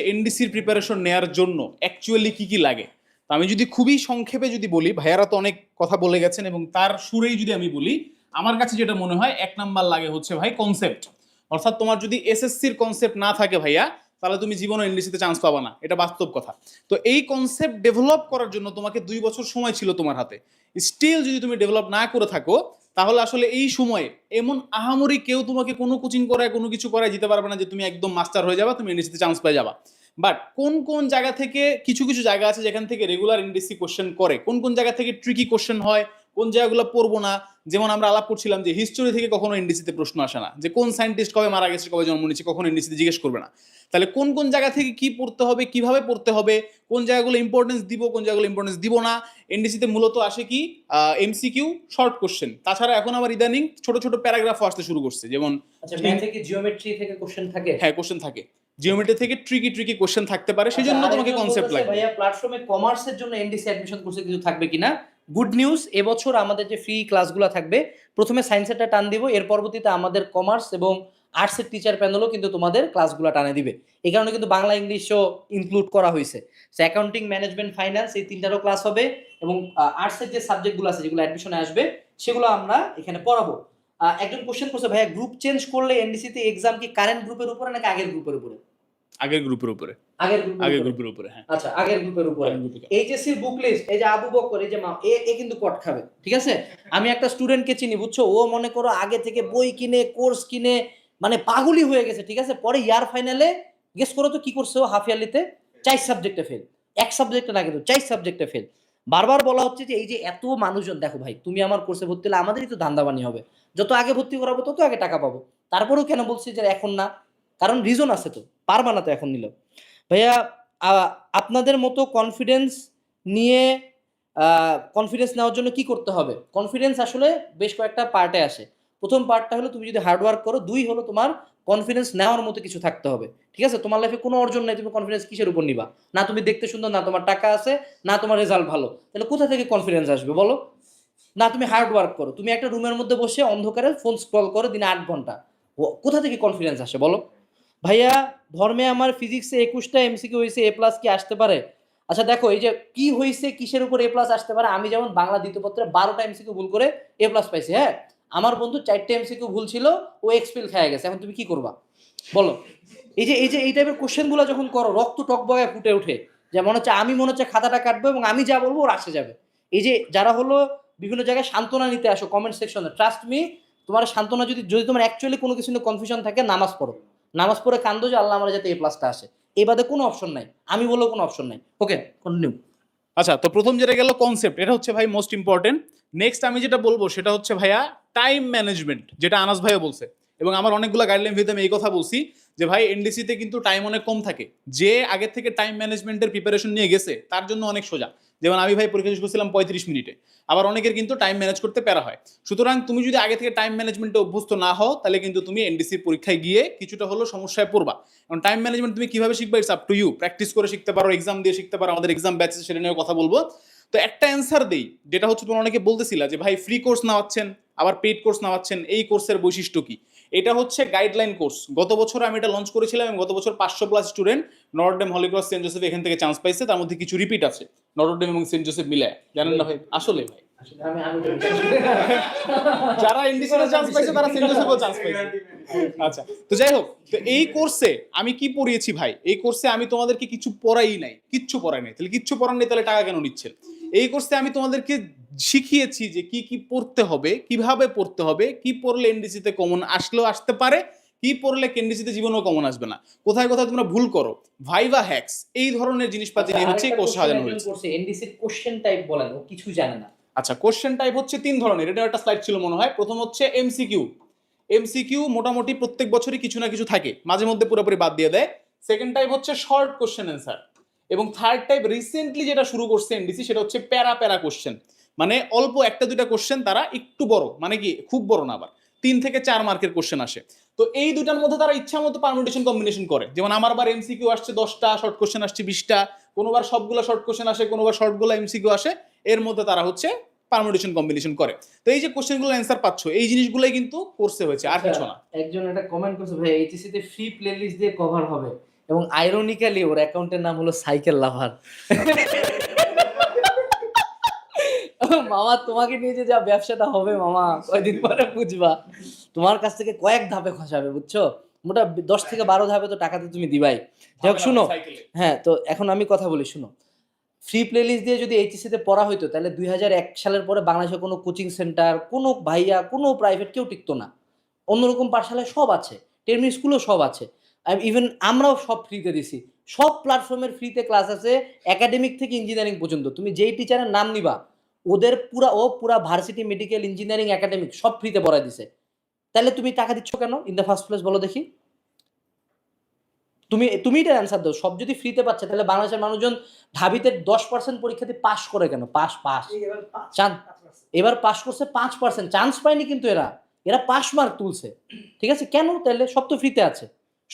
এনডিসির preparation নেয়ার জন্য actually কি কি লাগে? তো আমি যদি খুবই সংক্ষেপে যদি বলি, ভাইয়ারা তো অনেক কথা বলে গেছেন এবং তার সুরেই যদি আমি বলি, আমার কাছে যেটা মনে হয়, এক নাম্বার লাগে হচ্ছে ভাই কনসেপ্ট অর্থাৎ তোমার যদি এসএসসির কনসেপ্ট না থাকে ভাইয়া, তাহলে তুমি জীবনে এনডিসিতে চান্স পাবা না। এটা বাস্তব কথা। তো এই কনসেপ্ট ডেভেলপ করার জন্য তোমাকে দুই বছর সময় ছিল তোমার হাতে। স্টিল যদি তুমি ডেভেলপ না করে থাকো তাহলে আসলে এই সময়ে এমন আহামরি কেউ তোমাকে কোনো কোচিং করায়, কোনো কিছু করায় যেতে পারবে না যে তুমি একদম মাস্টার হয়ে যাবা, তুমি এনডিসিতে চান্স পেয়ে যাবা। বাট কোন কোন জায়গা থেকে কিছু কিছু জায়গা আছে যেখান থেকে রেগুলার এনডিসি কোশ্চেন করে? কোন কোন জায়গা থেকে ট্রিকি কোশ্চেন হয়? কোন জায়গাগুলো পড়ব না? যেমন আমরা আলাপ করছিলাম যে হিস্টোরি থেকে কখনো এনডিসিতে প্রশ্ন আসে না। যে কোন সায়েন্টিস্ট কবে মারা গেছে কবে জন্ম নিচ্ছে কখনো এনডিসিতে জিজ্ঞেস করবে না। তাহলে কোন কোন জায়গা থেকে কি পড়তে হবে কীভাবে পড়তে হবে কোন জায়গাগুলো ইম্পর্টেন্স দিব কোন জায়গাগুলো ইম্পর্টেন্স দিব না এনডিসিতে মূলত আসে কি এমসিকিউ শর্ট কোশ্চেন তাছাড়া এখন আবার ইদানিং ছোট ছোট প্যারাগ্রাফও আসতে শুরু করছে যেমন আচ্ছা ম্যাথ থেকে জিওমেট্রি থেকে কোশ্চেন থাকে? হ্যাঁ কোশ্চেন থাকে। জিওমেট্রি থেকে ট্রিকি ট্রিকি কোশ্চেন থাকতে পারে সেই জন্য আচ্ছা, তোমাকে কনসেপ্ট লাগে ভাইয়া প্ল্যাটফর্মে কমার্সের জন্য এনডিসি অ্যাডমিশন কোর্সে কিছু থাকবে কিনা গুড নিউজ এবছর আমাদের যে ফ্রি ক্লাসগুলো থাকবে, প্রথমে সায়েন্সেরটা টান দিব, এর পরবর্তীতে আমাদের কমার্স এবং আর্টসের টিচার প্যানেলও কিন্তু তোমাদের ক্লাসগুলো টানে দিবে। এই কারণে কিন্তু বাংলা ইংলিশও ইনক্লুড করা হয়েছে। অ্যাকাউন্টিং ম্যানেজমেন্ট ফাইন্যান্স এই তিনটারও ক্লাস হবে এবং আর্টসের যে সাবজেক্টগুলো আছে, যেগুলো অ্যাডমিশনে আসবে, সেগুলো আমরা এখানে পড়াবো। একজন কোশ্চেন করছে, ভাইয়া গ্রুপ চেঞ্জ করলে এনডিসিতে এক্সাম কি কারেন্ট গ্রুপের উপরে নাকি আগের গ্রুপের উপরে? আগের গ্রুপের উপরে। আগের গ্রুপের আগের উপরে? গ্রুপের উপরে হ্যাঁ। আচ্ছা আগের গ্রুপের উপরে। গ্রুপে বুক লিস্ট এই যে আবু বকর এই যে মা এ এ কিন্তু কট খাবে ঠিক আছে? আমি একটা স্টুডেন্টকে চিনি বুঝছ? ও মনে করো আগে থেকে বই কিনে কোর্স কিনে মানে পাগলি হয়ে গেছে ঠিক আছে? পরে ইয়ার ফাইনালে গেস করো তো কি করছে ও হাফ ইয়ারলিতে চার সাবজেক্টে ফেল এক সাবজেক্টে না কিন্তু চার সাবজেক্টে ফেল বারবার বলা হচ্ছে যে এই যে এত মানুষজন দেখো ভাই তুমি আমার কোর্সে ভর্তি হলে আমাদেরই তো ধান্দাবানি হবে। যত আগে ভর্তি করাবো তত আগে টাকা পাবো। তারপরেও কেন বলছি যে এখন না? কারণ রিজন আছে তো, পারবা না তো এখন নিলেও। ভাইয়া আপনাদের মতো কনফিডেন্স নিয়ে কনফিডেন্স নেওয়ার জন্য কি করতে হবে? কনফিডেন্স আসলে বেশ কয়েকটা পার্টে আসে। প্রথম পার্টটা হলো তুমি যদি হার্ডওয়ার্ক করো, দুই হলো তোমার কনফিডেন্স নেওয়ার মতো কিছু থাকতে হবে। ঠিক আছে? তোমার লাইফে কোনো অর্জন নাই, তুমি কনফিডেন্স কিসের উপর নিবা? না তুমি দেখতে সুন্দর, না তোমার টাকা আছে, না তোমার রেজাল্ট ভালো। তাহলে কোথা থেকে কনফিডেন্স আসবে বলো? না তুমি হার্ড ওয়ার্ক করো। তুমি একটা রুমের মধ্যে বসে অন্ধকারে ফোন স্ক্রল করো দিনে আট ঘণ্টা। কোথা থেকে কনফিডেন্স আসে বলো? ভাইয়া, ধর্মে আমার ফিজিক্সে একুশটা এমসিকিউ হয়েছে এ প্লাস কি আসতে পারে? আচ্ছা দেখো, এই যে কি হয়েছে কিসের উপর এ প্লাস আসতে পারে? আমি যেমন বাংলা দ্বিতীয় পত্রে বারোটা এমসিকিউ ভুল করে এ প্লাস পাইছি হ্যাঁ? আমার বন্ধু চারটে এমসিকিউ ভুল ছিল, ও এক্সপেল খেয়ে গেছে। এখন তুমি কি করবা? বলো। এই যে এই যে, এই টাইপের কোশ্চেনগুলো যখন করো, রক্ত টক টকবগায় ফুটে ওঠে। যে মনে হচ্ছে আমি মনে হচ্ছে খাতাটা কাটবো এবং আমি যা বলব ওর আসে যাবে। এই যে, যারা হলো বিভিন্ন জায়গায় সান্ত্বনা নিতে আসো কমেন্ট সেকশনে ট্রাস্ট মি তোমার সান্ত্বনা যদি যদি তোমার অ্যাকচুয়ালি কোনো কিছু নিয়ে কনফিউশন থাকে, নামাজ পড়ো। নামাজ পড়ে কান্দো যে আল্লাহ আমার যাতে এই প্লাসটা আসে। এই বাদে কোনো অপশন নাই। আমি বললেও কোনো অপশন নাই। ওকে কন্টিনিউ আচ্ছা তো প্রথম যেটা গেল কনসেপ্ট এটা হচ্ছে ভাই মোস্ট ইম্পর্টেন্ট নেক্সট আমি যেটা বলব সেটা হচ্ছে ভাইয়া টাইম ম্যানেজমেন্ট যেটা আনাস ভাইও বলছে। এবং আমার অনেকগুলো গাইডলাইন ভিতরে আমি এই কথা বলছি যে ভাই এনডিসিতে কিন্তু টাইম অনেক কম থাকে। যে আগের থেকে টাইম ম্যানেজমেন্টের প্রিপারেশন নিয়ে গেছে, তার জন্য অনেক সোজা। যেমন আমি ভাই পরীক্ষা শেষ করছিলাম পঁয়ত্রিশ মিনিটে। আবার অনেকের কিন্তু টাইম ম্যানেজ করতে প্যারা হয়। সুতরাং তুমি যদি আগে থেকে টাইম ম্যানেজমেন্টে অভ্যস্ত না হও, তাহলে কিন্তু তুমি এনডিসির পরীক্ষায় গিয়ে কিছুটা হলো সমস্যায় পড়বা। কারণ টাইম ম্যানেজমেন্ট তুমি কীভাবে শিখবে it's up to you practice করে শিখতে পারো এক্সাম দিয়ে শিখতে পারো, আমাদের এক্সাম ব্যাচ সেটা নিয়ে কথা বলব। তো একটা অ্যান্সার দেই, যেটা হচ্ছে তোমরা অনেকে বলতেছিলা যে, ভাই ফ্রি কোর্স নেওয়াচ্ছেন, আবার পেইড কোর্স নেওয়াচ্ছেন, এই কোর্সের বৈশিষ্ট্য কি? এটা হচ্ছে গাইডলাইন কোর্স গত বছর আমি এটা লঞ্চ করেছিলাম এবং গত বছর পাঁচশো plus student Notre Dame Holy Cross Saint Joseph এখান থেকে চান্স পাইছে। তার মধ্যে কিছু রিপিট আছে। নটরডেম এবং সেন্ট জোসেফ মিলে জানেন না ভাই? আসলে ভাই। যারা চান্স পাইছে তারা সেন্ট জোসেফও চান্স পাইছে। আচ্ছা তো যাই হোক তো এই কোর্সে আমি কি পড়িয়েছি ভাই? এই কোর্সে আমি তোমাদেরকে কিছু পড়াই নাই। কিচ্ছু পড়াই নাই। তাহলে কিচ্ছু পড়ার নেই তাহলে টাকা কেন নিচ্ছেন? এই কোর্সে আমি তোমাদেরকে শিখিয়েছি যে কি কি পড়তে হবে কীভাবে পড়তে হবে কি পড়লে এনডিসিতে কমন আসলেও আসতে পারে কি পড়লে কেন্ডিসিতে জীবনেও কমন আসবে না। কোথায় কোথায় তোমরা ভুল করো? ভাইভা হ্যাক্স এই ধরনের জিনিসপাতি নিয়ে হচ্ছে কোর্স সাজানো হয়েছে। করছে এনডিসির কোশ্চেন টাইপ বলেন ও কিছু জানে না। আচ্ছা কোশ্চেন টাইপ হচ্ছে তিন ধরনের এটা একটা স্লাইড ছিল মনে হয়। প্রথম হচ্ছে এমসিকিউ এমসিকিউ মোটামুটি প্রত্যেক বছরই কিছু না কিছু থাকে মাঝে মধ্যে পুরোপুরি বাদ দিয়ে দেয়। সেকেন্ড টাইপ হচ্ছে শর্ট কোশ্চেন অ্যান্সার এবং থার্ড টাইপ রিসেন্টলি যেটা শুরু করছে এনডিসি সেটা হচ্ছে প্যারা প্যারা কোশ্চেন মানে অল্প একটা দুইটা কোশ্চেন তারা একটু বড় মানে কি খুব বড় না আবার। তিন থেকে চার মার্কের কোশ্চেন আসে। তো এই দুটার মধ্যে তারা ইচ্ছা মতো পারমুটেশন কম্বিনেশন করে। যেমন আমার বার এমসিকিউ আসছে দশটা শর্ট কোশ্চেন আসছে বিশটা। কোনোবার সবগুলো শর্ট কোশ্চেন আসে কোনোবার শর্টগুলো এমসিকিউ আসে। এর মধ্যে তারা হচ্ছে পারমুটেশন কম্বিনেশন করে। তো এই যে কোশ্চেনগুলো অ্যান্সার পাচ্ছ এই জিনিসগুলোই কিন্তু কোর্সে হয়েছে আর কিছু না। একজন একটা কমেন্ট করছে ভাই এইচএসসি তে ফ্রি প্লেলিস্ট দিয়ে কভার হবে। এবং আইরনিক্যালি ওর অ্যাকাউন্টের নাম হলো সাইকেল লাভার। মামা তোমাকে নিয়ে যে যা ব্যবসাটা হবে মামা কয়দিন পরে বুঝবা। তোমার কাছ থেকে কয়েক ধাপে খসাবে বুঝছ? মোটা দশ থেকে বারো ধাপে তো টাকা তো তুমি দিবাই। যাই হোক শুনো। হ্যাঁ তো এখন আমি কথা বলি শুনো। ফ্রি প্লেলিস্ট দিয়ে যদি এইচএসিতে পড়া হইতো তাহলে দুই হাজার এক সালের পরে বাংলাদেশে কোনো কোচিং সেন্টার কোনো ভাইয়া কোনো প্রাইভেট কেউ টিকতো না। অন্যরকম পাঠশালায় সব আছে। টেরমি স্কুলও সব আছে। ইভেন আমরাও সব ফ্রিতে দিছি। সব প্ল্যাটফর্মের ফ্রিতে ক্লাস আছে একাডেমিক থেকে ইঞ্জিনিয়ারিং পর্যন্ত। তুমি যেই টিচারের নাম নিবা ওদের পুরা ও পুরা ভার্সিটি মেডিকেল ইঞ্জিনিয়ারিং একাডেমিক সব ফ্রিতে পড়ায় দিছে। তাহলে তুমি টাকা দিচ্ছ কেন? ইন দ্য ফার্স্ট প্লেস বলো দেখি। তুমি তুমি এটার অ্যান্সার দাও। সব যদি ফ্রিতে পাচ্ছে তাহলে বাংলাদেশের মানুষজন ঢাবিতে দশ পার্সেন্ট পরীক্ষাতে পাশ করে কেন? পাস পাস চান এবার পাশ করছে পাঁচ পার্সেন্ট চান্স পায়নি কিন্তু এরা। এরা পাস মার্ক তুলছে। ঠিক আছে? কেন? তাহলে সব তো ফ্রিতে আছে।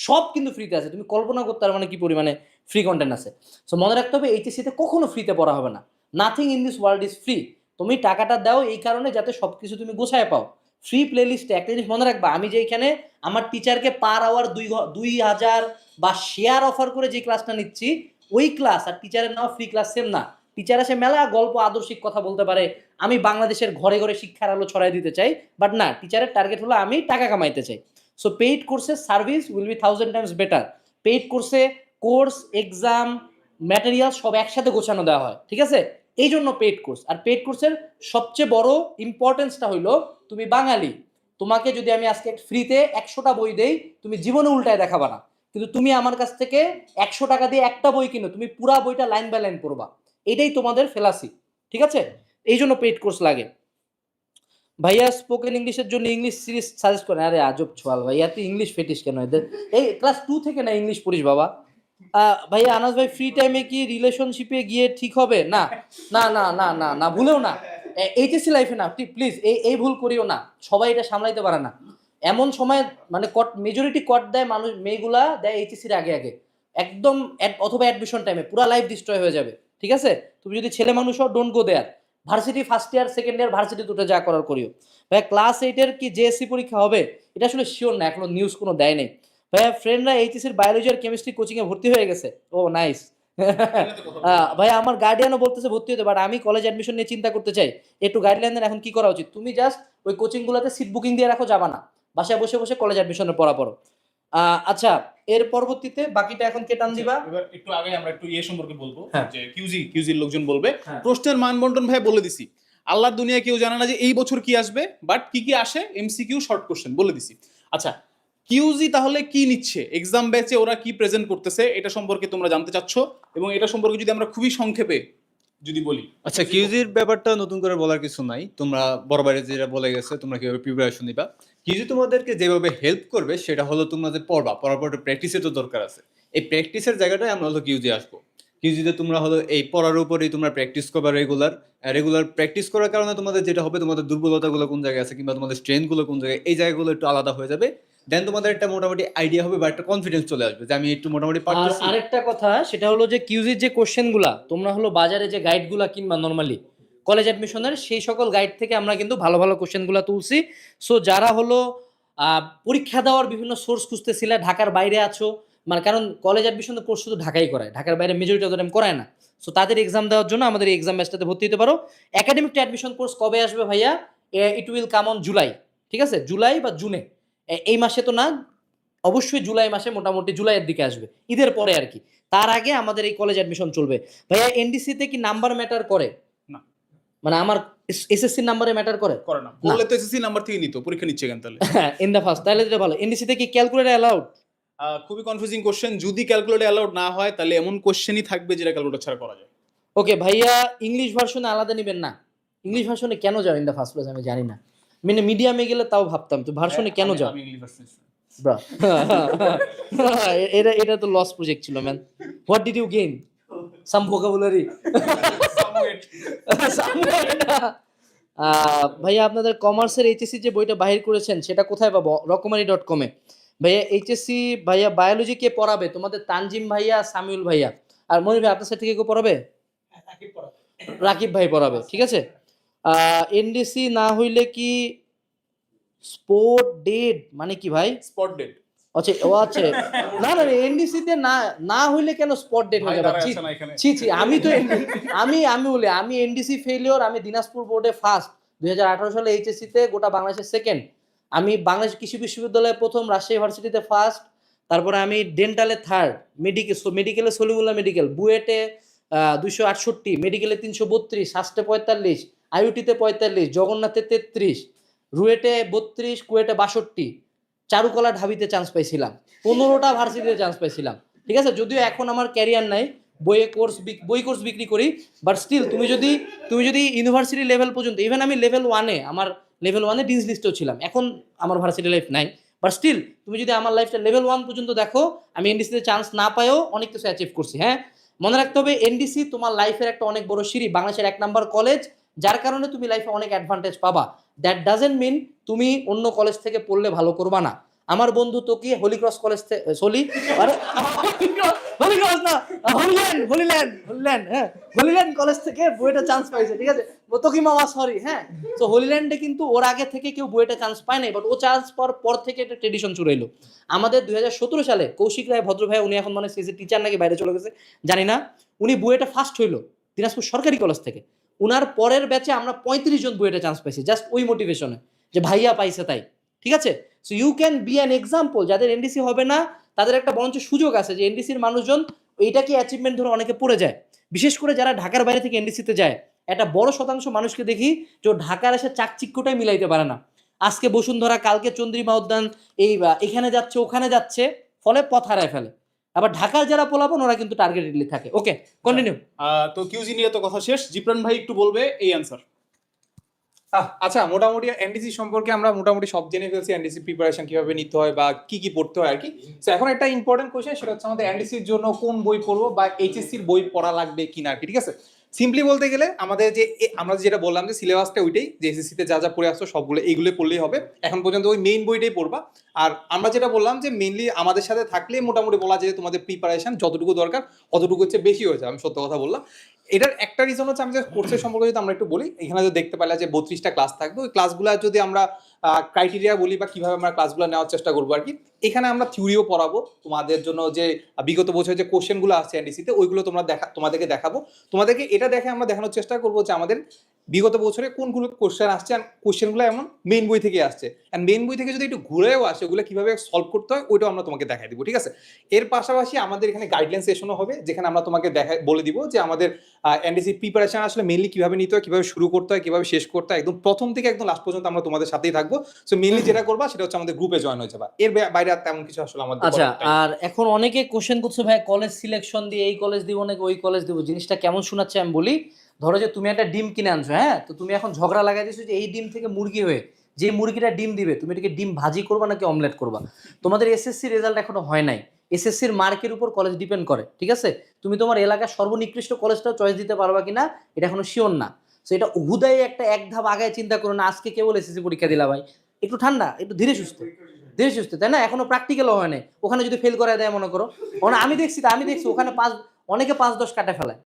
সব কিন্তু ফ্রিতে আছে। তুমি কল্পনা করতে পারো মানে কি পরিমাণে ফ্রি কন্টেন্ট আছে। সো মনে রাখতে হবে এইচএসিতে কখনো ফ্রিতে পড়া হবে না। Nothing in this world is free তুমি টাকাটা দাও এই কারণে যাতে সব কিছু তুমি গোছায় পাও। ফ্রি প্লে লিস্টে একটা জিনিস মনে রাখবা, আমি যে এখানে আমার টিচারকে পার আওয়ার দুই দুই হাজার বা শেয়ার অফার করে যে ক্লাসটা নিচ্ছি, ওই ক্লাস আর টিচারের নেওয়া ফ্রি ক্লাস সেম না। টিচার আসে মেলা গল্প, আদর্শিক কথা বলতে পারে। আমি বাংলাদেশের ঘরে ঘরে শিক্ষার আলো ছড়াই দিতে চাই বাট না টিচারের টার্গেট হলো আমি টাকা কামাইতে চাই। সো পেইড কোর্সের service will be thousand times better paid কোর্সে কোর্স এক্সাম ম্যাটেরিয়াল সব একসাথে গোছানো দেওয়া হয়, ঠিক আছে? এই জন্য পেইড কোর্স আর পেইড কোর্সের সবচেয়ে বড় ইম্পর্টেন্সটা হইল, তুমি বাঙালি, তোমাকে যদি আমি আজকে ফ্রিতে একশোটা বই দেই, তুমি জীবনে উল্টায় দেখাবা না। কিন্তু তুমি আমার কাছ থেকে একশো টাকা দিয়ে একটা বই কিনো, তুমি পুরা বইটা লাইন বাই লাইন পড়বা। এটাই তোমাদের ফেলাসি ঠিক আছে? এই জন্য পেইড কোর্স লাগে। ভাইয়া স্পোকেন ইংলিশের জন্য ইংলিশ সিরিজ সাজেস্ট করেন। আরে আজব ছোয়াল ভাইয়া তুই ইংলিশ ফেটিস কেন এদের? এই ক্লাস টু থেকে না ইংলিশ পড়িস বাবা। ভাইয়া আনাস ভাই ফ্রি টাইমে কি রিলেশনশিপে গিয়ে ঠিক হবে? না না না না না না, ভুলেও না। এইচএসসি লাইফে না প্লিজ এই এই ভুল করিও না। সবাই এটা সামলাইতে পারে না। এমন সময় মানে কট মেজরিটি কট দেয় মানুষ, মেয়েগুলা, দেয় এইচএসসির আগে আগে। একদম অথবা অ্যাডমিশন টাইমে পুরো লাইফ ডিস্ট্রয় হয়ে যাবে। ঠিক আছে? তুমি যদি ছেলে মানুষ হও don't go there varsity first year second year varsity দুটো যা করার করিও। ভাইয়া ক্লাস এইটের কি জেএসসি পরীক্ষা হবে? এটা আসলে শিওর না এখনও নিউজ কোনো দেয় নেই। ভাইয়া ফ্রেন্ডরা এইচএসির বায়োলজি আর কেমিস্ট্রি কোচিংয়ে ভর্তি হয়ে গেছে। ও নাইস ভাই আমার গার্ডিয়ানও বলতেছে ভর্তি হতে বাট আমি কলেজ অ্যাডমিশন নিয়ে চিন্তা করতে চাই। একটু গাইডলাইন দেন এখন কি করা উচিত? তুমি জাস্ট ওই কোচিংগুলোতে সিট বুকিং দিয়ে রাখো যাবা না। বাসায় বসে বসে কলেজ অ্যাডমিশনের পড়া পড়ো আচ্ছা এর পরবর্তীতে বাকিটা এখন কে টান দিবা? এবার একটু আগে আমরা একটু ইয়ে সম্পর্কে বলব হ্যাঁ। যে কিউজি কিউজির লোকজন বলবে। হ্যাঁ। প্রশ্নের মান বন্টন ভাই বলে দিছি। আল্লাহর দুনিয়া কেউ জানে না যে এই বছর কি আসবে বাট কি কি আসে এমসিকিউ শর্ট কোশ্চেন বলে দিছি। আচ্ছা কিউজি তাহলে কি নিচ্ছে? এক্সাম ব্যাচে ওরা কি প্রেজেন্ট করতেছে এটা সম্পর্কে তোমরা জানতে চাচ্ছ এবং এটা সম্পর্কে যদি আমরা খুবই সংক্ষেপে যদি বলি। আচ্ছা কিউজির ব্যাপারটা নতুন করে বলার কিছু নাই। তোমরা বড় বাইরে যেটা বলে গেছে তোমরা কীভাবে প্রিপারেশন নিবা। কিউজি তোমাদেরকে যেভাবে হেল্প করবে সেটা হলো তোমরা যে পড়বা পড়ার পর প্র্যাকটিসের তো দরকার আছে। এই প্র্যাকটিসের জায়গাটায় আমরা হলো কিউজি আসব। কিউজিতে তোমরা হলো এই পড়ার উপরেই তোমরা প্র্যাকটিস করবা রেগুলার রেগুলার প্র্যাকটিস করার কারণে তোমাদের যেটা হবে তোমাদের দুর্বলতাগুলো কোন জায়গায় আছে কিংবা তোমাদের স্ট্রেংথগুলো কোন জায়গায় এই জায়গাগুলো একটু আলাদা হয়ে যাবে। দেন তোমাদের একটা মোটামুটি আইডিয়া হবে বা একটা কনফিডেন্স চলে আসবে যে আমি একটু মোটামুটি আর আরেকটা কথা সেটা হলো যে কিউজির যে কোশ্চেনগুলা তোমরা হলো বাজারে যে গাইডগুলা কিনবা নর্মালি কলেজ অ্যাডমিশনের সেই সকল গাইড থেকে আমরা কিন্তু ভালো ভালো কোশ্চেনগুলো তুলছি। সো যারা হলো পরীক্ষা দেওয়ার বিভিন্ন সোর্স খুঁজতেছিলে ঢাকার বাইরে আছো মানে কারণ কলেজ অ্যাডমিশনের কোর্স শুধু ঢাকাই করায় ঢাকার বাইরে মেজরিটি অফ টাইম করায় না। সো তাদের এক্সাম দেওয়ার জন্য আমাদের এই এক্সাম ব্যাচটাতে ভর্তি হতে পারো। একাডেমিক অ্যাডমিশন কোর্স কবে আসবে ভাইয়া? It will come on July ঠিক আছে? জুলাই বা জুনে এই মাসে তো না অবশ্যই জুলাই মাসে মোটামুটি জুলাইয়ের দিকে আসবে। ঈদের পরে আর কি। তার আগে আমাদের এই কলেজ অ্যাডমিশন চলবে। ভাইয়া এনডিসিতে কি নাম্বার ম্যাটার করে? না। মানে আমার এসএসসি নাম্বারে ম্যাটার করে? করে না। বললে তো এসএসসি নাম্বার থেকে নিত পরীক্ষা নিচ্ছে কেন তাহলে? ইন দা ফার্স্ট তাহলে যেটা ভালো। এনডিসিতে কি ক্যালকুলেটর অ্যালাউড খুবই কনফিউজিং কোশ্চেন যদি ক্যালকুলেটর অ্যালাউড না হয় তাহলে এমন কোশ্চেনই থাকবে যেটা ক্যালকুলেটর ছাড়া করা যায়। ওকে ভাইয়া ইংলিশ ভার্সনে আলাদা নেবেন না। ইংলিশ ভার্সনে কেন যাও ইন দা ফার্স্ট প্লেস আমি জানি না। মানে মিডিয়ামে গেলে তাও ভাবতাম তো ভার্সনে কেন যাও? এটা এটা তো লস প্রজেক্ট ছিল man what did you gain some vocabulary ভাইয়া আপনাদের কমার্সের এইচএসসি যে বইটা বাহির করেছেন সেটা কোথায় পাবো? রকমারি ডট কমে ভাইয়া এইচএসসি ভাইয়া বায়োলজি কে পড়াবে? তোমাদের তানজিম ভাইয়া সামিউল ভাইয়া। আর মনির ভাই আপনার সাথে থেকে কেউ পড়াবে। রাকিব ভাই পড়াবে ঠিক আছে? এনডিসি না হইলে কি স্পোর্ট ডেড মানে কি ভাই? স্পট ডেড আচ্ছা ও আচ্ছা। না না এনডিসি তে না না হইলে কেন স্পট ডেট হয়ে যাবে? ছি, আছে ছি আমি তো আমি আমি বলি আমি এনডিসি ফেলিওর আমি দিনাজপুর বোর্ডে ফার্স্ট দুই হাজার আঠারো সালে এইচএসসি তে গোটা বাংলাদেশের সেকেন্ড আমি বাংলাদেশ কৃষি বিশ্ববিদ্যালয়ে প্রথম রাজশাহী ইউনিভার্সিটিতে ফার্স্ট তারপরে আমি ডেন্টালে থার্ড মেডিকেল মেডিকেলে সলিমুল্লাহ মেডিকেল বুয়েটে দুশো আটষট্টি মেডিকেলে তিনশো বত্রিশ শাস্তে পঁয়তাল্লিশ। আইউটিতে পঁয়তাল্লিশ, জগন্নাথে তেত্রিশ, রুয়েটে বত্রিশ, কুয়েটে বাষট্টি চারুকলা ঢাবিতে চান্স পাইছিলাম, পনেরোটা ভার্সিটিতে চান্স পাইছিলাম, ঠিক আছে? যদিও এখন আমার ক্যারিয়ার নাই, বইয়ে কোর্স বই কোর্স বিক্রি করি বাট স্টিল তুমি যদি তুমি যদি ইউনিভার্সিটি লেভেল পর্যন্ত ইভেন আমি লেভেল ওয়ানে আমার লেভেল ওয়ানে ডিন্স লিস্টেও ছিলাম, এখন আমার ভার্সিটি লাইফ নাই বাট স্টিল তুমি যদি আমার লাইফটা লেভেল ওয়ান পর্যন্ত দেখো, আমি এনডিসিতে চান্স না পাইও, অনেক কিছু অ্যাচিভ করছি হ্যাঁ? মনে রাখতে হবে এনডিসি তোমার লাইফের একটা অনেক বড় সিঁড়ি, বাংলাদেশের এক নাম্বার কলেজ যার কারণে তুমি লাইফে অনেক অ্যাডভান্টেজ পাবা। দ্যাট ডাজেন্ট মিন তুমি অন্য কলেজ থেকে পড়লে ভালো করবা না। আমার বন্ধু তোকে হোলি ক্রস কলেজ সলি হোলিল্যান্ড থেকে সরি হ্যাঁ। তো হোলিল্যান্ডে কিন্তু ওর আগে থেকে কেউ চান্স নাই বাট ও চান্স পাওয়ার পর থেকে একটা ট্রেডিশন আমাদের দুই হাজার সতেরো সালে কৌশিক রায়, ভদ্র ভাই, উনি এখন মানে টিচার নাকি বাইরে চলে গেছে, জানি না। উনি বুয়েটে ফার্স্ট হইল দিনাজপুর সরকারি কলেজ থেকে। উনার পরের ব্যাচে আমরা পঁয়ত্রিশ জন বুয়েটে চান্স পাইছি জাস্ট ওই মোটিভেশনে যে ভাইয়া পাইছে তাই, ঠিক আছে? So you can be an example যাদের এনডিসি হবে না, তাদের একটা বরঞ্চ সুযোগ আছে যে এনডিসির মানুষজন এইটাকে অ্যাচিভমেন্ট ধরে অনেকে পড়ে যায়। বিশেষ করে যারা ঢাকার বাইরে থেকে এনডিসিতে যায়, একটা বড় শতাংশ মানুষকে দেখি যে ঢাকার এসে চাকচিক্যটাই মিলাইতে পারে না। আজকে বসুন্ধরা, কালকে চন্দ্রিমা উদ্যান, এই এখানে যাচ্ছে, ওখানে যাচ্ছে, ফলে পথ হারায় ফেলে। আবার ঢাকার যারা পোলাপন ওরা কিন্তু টার্গেটেডলি থাকে। ওকে কন্টিনিউ তো কিউজি নিয়ে তো কথা শেষ। জিপ্রান ভাই একটু বলবে এই অ্যান্সার আচ্ছা মোটামুটি এনডিসি সম্পর্কে আমরা মোটামুটি সব জেনে ফেলছি এনডিসি প্রিপারেশন কীভাবে নিতে হয় বা কি কি পড়তে হয় আর কি। তো এখন একটা ইম্পর্টেন্ট কোয়েশ্চেন সেটা হচ্ছে আমাদের এনডিসির জন্য কোন বই পড়ব বা এইচএসসির বই পড়া লাগবে কিনা আর কি ঠিক আছে? সিম্পলি বলতে গেলে আমাদের যে আমরা যেটা বললাম যে সিলেবাসটা ওইটাই, যে এসএসসি তে যা যা পড়ে আসছো সবগুলো এইগুলো পড়লেই হবে। এখন পর্যন্ত ওই মেইন বইটাই পড়বা। আর আমরা যেটা বললাম যে মেইনলি আমাদের সাথে থাকলে মোটামুটি বলা যায় তোমাদের প্রিপারেশন যতটুকু দরকার, অতটুকু হচ্ছে বেশি হয়েছে আমি সত্য কথা বললাম। এটার একটা রিজন হচ্ছে আমি যে কোর্সের সম্পর্কে যদি আমরা একটু বলি, এখানে যদি দেখতে পাইলাম যে বত্রিশটা ক্লাস থাকবে, ওই ক্লাসগুলো যদি আমরা ক্রাইটেরিয়া বলি বা কীভাবে আমরা ক্লাসগুলো নেওয়ার চেষ্টা করব আর কি, এখানে আমরা থিওরিও পড়াবো। তোমাদের জন্য যে, বিগত বছরের যে কোশ্চেনগুলো আসছে এনডিসিতে ওইগুলো তোমরা দেখা, তোমাদেরকে দেখাবো। তোমাদেরকে এটা দেখে আমরা দেখানোর চেষ্টা করব যে আমাদের বিগত বছরে কোনগুলো কোশ্চেন আসছে আর কোশ্চেনগুলো এমন মেইন বই থেকে আসছে। অ্যান্ড মেইন বই থেকে যদি একটু ঘুরেও আসে ওগুলো কীভাবে সলভ করতে হয় ওইটাও আমরা তোমাকে দেখাই দিব ঠিক আছে? এর পাশাপাশি আমাদের এখানে গাইডলাইন সেশনও হবে যেখানে আমরা তোমাকে দেখা বলে দিব যে আমাদের এনডিসি প্রিপারেশন আসলে মেইনলি কীভাবে নিতে হয় কীভাবে শুরু করতে হয় কীভাবে শেষ করতে হয় একদম প্রথম থেকে একদম লাস্ট পর্যন্ত আমরা তোমাদের সাথেই থাকব। সো মেইনলি যেটা করবা সেটা হচ্ছে আমাদের গ্রুপে জয়েন হয়ে যাবা। এর বাইরে আর তেমন কিছু আসলে আমাদের আচ্ছা আর এখন অনেকে কোশ্চেন করছে ভাই কলেজ সিলেকশন দিয়ে এই কলেজ দিব নাকি ওই কলেজ দিব? জিনিসটা কেমন শোনাচ্ছে আমি বলি ধরো যে তুমি একটা ডিম কিনে আনছো হ্যাঁ? তো তুমি এখন ঝগড়া লাগাই দিছো যে এই ডিম থেকে মুরগি হয়ে, যে মুরগিটা ডিম দিবে, তুমি এটাকে ডিম ভাজি করবা নাকি অমলেট করবা? তোমাদের এসএসসি রেজাল্ট এখনও হয় নাই। এসএসসির মার্কের উপর কলেজ ডিপেন্ড করে, ঠিক আছে? তুমি তোমার এলাকার সর্বনিকৃষ্ট কলেজটাও চয়েস দিতে পারবা কিনা, এটা এখনও শিওর না। তো এটা হুদাই একটা এক ধাপ আগায় চিন্তা করো না, আজকে কেবল এসএসসি পরীক্ষা দিলা ভাই। একটু ঠান্ডা, একটু ধীরে সুস্থ ধীরে সুস্থ, তাই না? এখনও প্র্যাকটিক্যালও হয় নাই। ওখানে যদি ফেল করায় দেয় মনে করো। আমি দেখছি তো, আমি দেখছি, ওখানে পাঁচ, অনেকে পাঁচ দশ কাটে ফেলায়।